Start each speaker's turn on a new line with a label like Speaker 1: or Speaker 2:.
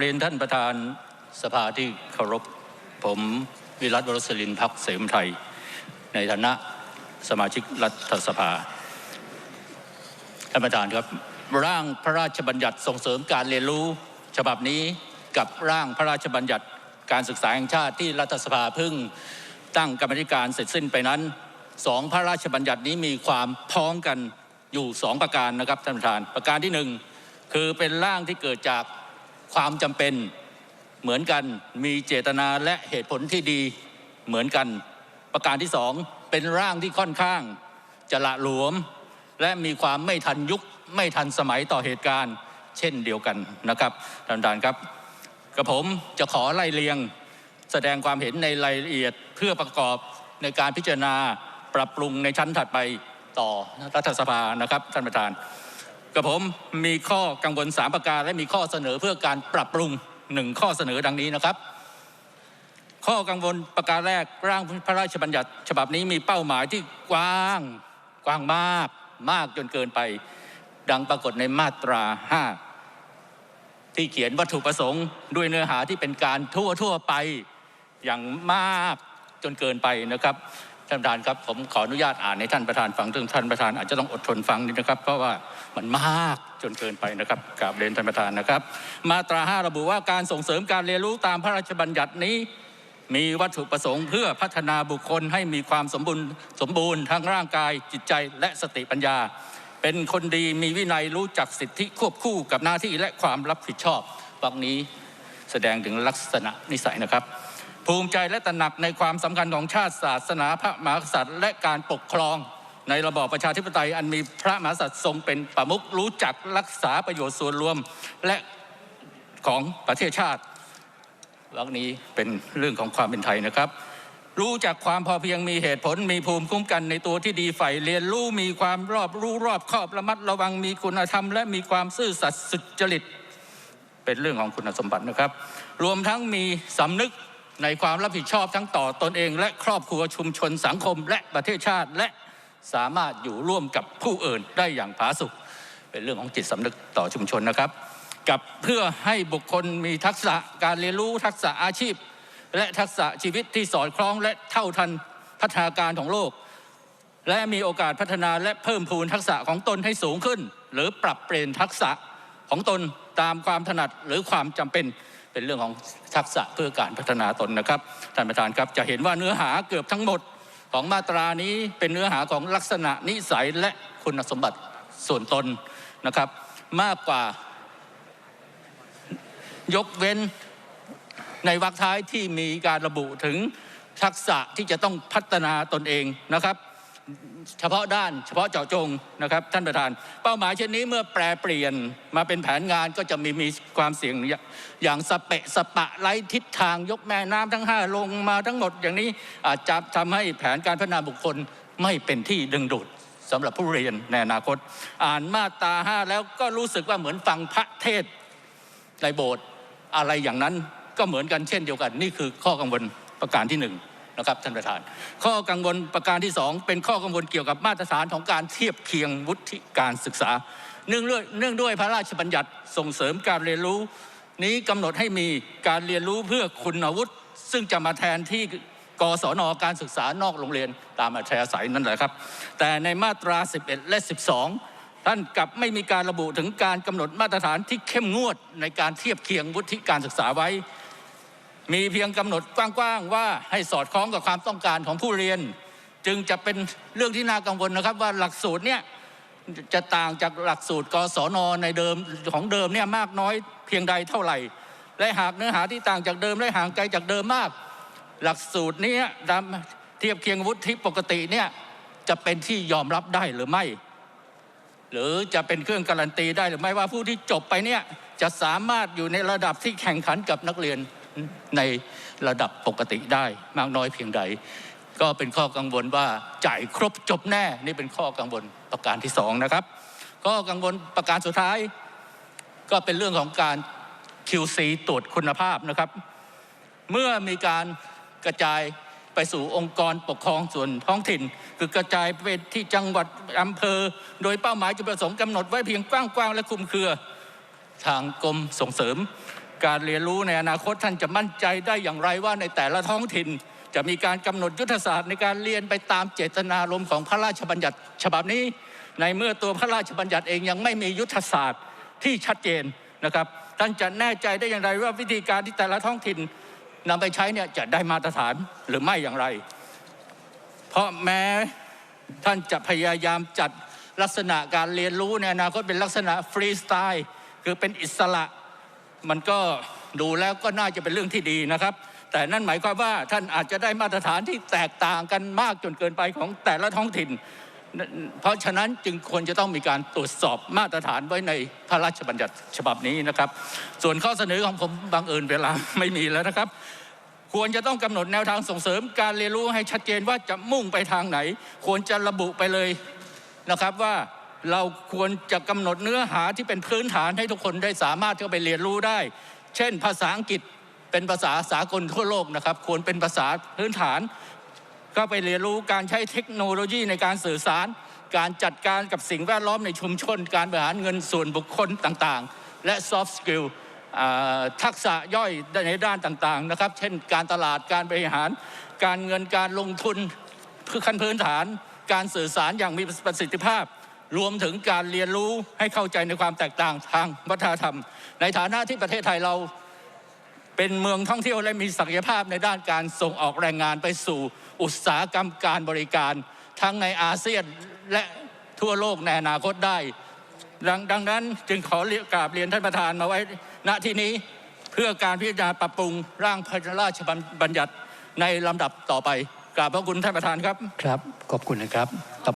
Speaker 1: เรียนท่านประธานสภาที่เคารพผมวิรัตวรสลินพักเสมไทย ในฐานะสมาชิกรัฐสภาท่านประธานครับ ร่างพระราชบัญญัติส่งเสริมการเรียนรู้ ฉบับนี้กับร่างพระราชบัญญัติการศึกษาแห่งชาติที่รัฐสภาเพิ่งตั้งกรรมธิการเสร็จสิ้นไปนั้นสองพระราชบัญญัตินี้มีความพ้องกันอยู่สองประการนะครับท่านประธานประการที่หนึ่งคือเป็นร่างที่เกิดจาก ความจำเป็นเหมือนกันมีเจตนาและเหตุผลที่ดีเหมือนกัน ประการที่สองเป็นร่างที่ค่อนข้าง จะละหลวม และมีความไม่ทันยุคไม่ทันสมัยต่อเหตุการณ์ เช่นเดียวกันนะครับท่านประธานครับกระผมจะขอไล่เลียง แสดงความเห็นในรายละเอียดเพื่อประกอบในการพิจารณาปรับปรุงในชั้นถัดไปต่อรัฐสภานะครับท่านประธาน กับผมมีข้อกังวลสามประการและมีข้อเสนอเพื่อการปรับปรุงหนึ่งข้อเสนอดังนี้นะครับ ข้อกังวลประการแรกร่างพระราชบัญญัติ ฉบับนี้มีเป้าหมายที่กว้างกว้างมากมากจนเกินไป ดังปรากฏในมาตรา 5 ที่เขียนวัตถุประสงค์ด้วยเนื้อหาที่เป็นการทั่วทั่วไปอย่างมากจนเกินไปนะครับ ท่านประธานครับผมขออนุญาตอ่านให้ท่านประธานฟังซึ่งท่านประธานอาจจะต้องอดทนฟังนิดนะครับ เพราะว่ามันมากจนเกินไปนะครับกราบเรียนท่านประธานนะครับ มาตรา5ระบุว่าการส่งเสริมการเรียนรู้ตามพระราชบัญญัตินี้ มีวัตถุประสงค์เพื่อพัฒนาบุคคลให้มีความสมบูรณ์สมบูรณ์ทั้งร่างกายจิตใจและสติปัญญา เป็นคนดีมีวินัยรู้จักสิทธิควบคู่กับหน้าที่และความรับผิดชอบวรรคนี้แสดงถึงลักษณะนิสัยนะครับ ภูมิใจและตระหนักในความสำคัญของชาติศาสนาพระมหากษัตริย์ และการปกครองในระบอบประชาธิปไตย อันมีพระมหากษัตริย์ทรงเป็นประมุขรู้จักรักษาประโยชน์ส่วนรวมและของประเทศชาติวรรคนี้เป็นเรื่องของความเป็นไทยนะครับ รู้จักความพอเพียงมีเหตุผล มีภูมิคุ้มกันในตัวที่ดีใฝ่เรียนรู้มีความรอบรู้รอบครอบระมัดระวังมีคุณธรรม และมีความซื่อสัตย์สุจริต เป็นเรื่องของคุณสมบัตินะครับ รวมทั้งมีสำนึก ในความรับผิดชอบทั้งต่อตนเอง และครอบครัวชุมชนสังคม และประเทศชาติและสามารถอยู่ร่วมกับผู้อื่นได้อย่างผาสุกเป็นเรื่องของจิตสำนึกต่อชุมชนนะครับ กับเพื่อให้บุคคลมีทักษะการเรียนรู้ทักษะอาชีพ และทักษะชีวิตที่สอดคล้องและเท่าทันพัฒนาการของโลก และมีโอกาสพัฒนาและเพิ่มพูนทักษะของตนให้สูงขึ้น หรือปรับเปลี่ยนทักษะของตนตามความถนัดหรือความจำเป็น เป็นเรื่องของทักษะเพื่อการพัฒนาตนนะครับท่านประธานครับจะเห็นว่าเนื้อหาเกือบทั้งหมดของมาตรานี้เป็นเนื้อหาของลักษณะนิสัยและคุณสมบัติส่วนตนนะครับ มากกว่ายกเว้นในวรรคท้ายที่มีการระบุถึงทักษะที่จะต้องพัฒนาตนเองนะครับ เฉพาะด้านเฉพาะเจาะจงนะครับท่านประธาน เป้าหมายเช่นนี้เมื่อแปลเปลี่ยนมาเป็นแผนงานก็จะมีมีความเสี่ยงอย่างสเปะสปะไร้ทิศทางยกแม่น้ำทั้งห้าลงมาทั้งหมดอย่างนี้อาจจะทำให้แผนการพัฒนาบุคคลไม่เป็นที่ดึงดูดสำหรับผู้เรียนในอนาคต อ่านมาตราห้าแล้วก็รู้สึกว่าเหมือนฟังพระเทศในโบสถ์อะไรอย่างนั้นก็เหมือนกันเช่นเดียวกัน นี่คือข้อกังวลประการที่หนึ่ง นะครับท่านประธาน ข้อกังวลประการที่สองเป็นข้อกังวลเกี่ยวกับมาตรฐานของการเทียบเคียงวุฒิการศึกษา เนื่องด้วยเนื่องด้วยพระราชบัญญัติส่งเสริมการเรียนรู้ นี้กำหนดให้มีการเรียนรู้เพื่อคุณวุฒิซึ่งจะมาแทนที่กศนการศึกษานอกโรงเรียนตามอัธยาศัยนั่นแหละครับ แต่ในมาตรา 11 และ 12 ท่านกลับไม่มีการระบุถึงการกำหนดมาตรฐานที่เข้มงวดในการเทียบเคียงวุฒิการศึกษาไว้ มีเพียงกำหนดกว้างๆว่าให้สอดคล้องกับความต้องการของผู้เรียน จึงจะเป็นเรื่องที่น่ากังวลนะครับว่าหลักสูตรเนี่ยจะต่างจากหลักสูตรกศนในเดิมของเดิมเนี่ยมากน้อยเพียงใดเท่าไหร่ และหากเนื้อหาที่ต่างจากเดิมและห่างไกลจากเดิมมาก หลักสูตรนี้ตาเทียบเคียงวุฒิปกติเนี่ยจะเป็นที่ยอมรับได้หรือไม่ หรือจะเป็นเครื่องการันตีได้หรือไม่ว่าผู้ที่จบไปเนี่ยจะสามารถอยู่ในระดับที่แข่งขันกับนักเรียน ในระดับปกติได้มากน้อยเพียงใด ก็เป็นข้อกังวลว่าจ่ายครบจบแน่นี่เป็นข้อกังวลประการที่สองนะครับข้อกังวลประการสุดท้าย ก็เป็นเรื่องของการ QC ตรวจคุณภาพนะครับ เมื่อมีการกระจายไปสู่องค์กรปกครองส่วนท้องถิ่น คือกระจายไปที่จังหวัดอำเภอ โดยเป้าหมายจุดประสงค์กำหนดไว้เพียงกว้างๆและคลุมเครือ ทางกรมส่งเสริม การเรียนรู้ในอนาคตท่านจะมั่นใจได้อย่างไรว่าในแต่ละท้องถิ่น จะมีการกำหนดยุทธศาสตร์ในการเรียนไปตามเจตนารมณ์ของพระราชบัญญัติฉบับนี้ ในเมื่อตัวพระราชบัญญัติเองยังไม่มียุทธศาสตร์ที่ชัดเจนนะครับ ท่านจะแน่ใจได้อย่างไรว่าวิธีการที่แต่ละท้องถิ่นนำไปใช้เนี่ยจะได้มาตรฐานหรือไม่อย่างไร เพราะแม้ท่านจะพยายามจัดลักษณะการเรียนรู้ในอนาคตเป็นลักษณะฟรีสไตล์คือเป็นอิสระ มันก็ดูแล้วก็น่าจะเป็นเรื่องที่ดีนะครับ แต่นั่นหมายความว่าท่านอาจจะได้มาตรฐานที่แตกต่างกันมากจนเกินไปของแต่ละท้องถิ่น เพราะฉะนั้นจึงควรจะต้องมีการตรวจสอบมาตรฐานไว้ในพระราชบัญญัติฉบับนี้นะครับ ส่วนข้อเสนอของผมบางเอิญเวลาไม่มีแล้วนะครับควรจะต้องกำหนดแนวทางส่งเสริมการเรียนรู้ให้ชัดเจนว่าจะมุ่งไปทางไหน ควรจะระบุไปเลยนะครับว่า เราควรจะกำหนดเนื้อหาที่เป็นพื้นฐานให้ทุกคนได้สามารถเข้าไปเรียนรู้ได้ เช่น ภาษาอังกฤษเป็นภาษาสากลทั่วโลกนะครับ ควรเป็นภาษาพื้นฐาน ก็ไปเรียนรู้การใช้เทคโนโลยีในการสื่อสาร การจัดการกับสิ่งแวดล้อมในชุมชน การบริหารเงินส่วนบุคคลต่างๆ และ soft skill ทักษะย่อยในด้านต่างๆนะครับ เช่น การตลาดการบริหาร การเงินการลงทุนเพื่อขั้นพื้นฐาน การสื่อสารอย่างมีประสิทธิภาพ รวมถึงการเรียนรู้ให้เข้าใจในความแตกต่างทางวัฒนธรรม ในฐานะที่ประเทศไทยเราเป็นเมืองท่องเที่ยวและมีศักยภาพในด้านการส่งออกแรงงานไปสู่อุตสาหกรรมการบริการ ทั้งในอาเซียนและทั่วโลกในอนาคตได้ดังดังนั้นจึงขอกกราบเรียนท่านประธานมาไว้ณที่นี้เพื่อการพิจารณาปรับปรุงร่างพระราชบัญญัติในลำดับต่อไปกราบพระคุณท่านประธานครับ
Speaker 2: ครับ ขอบคุณนะครับ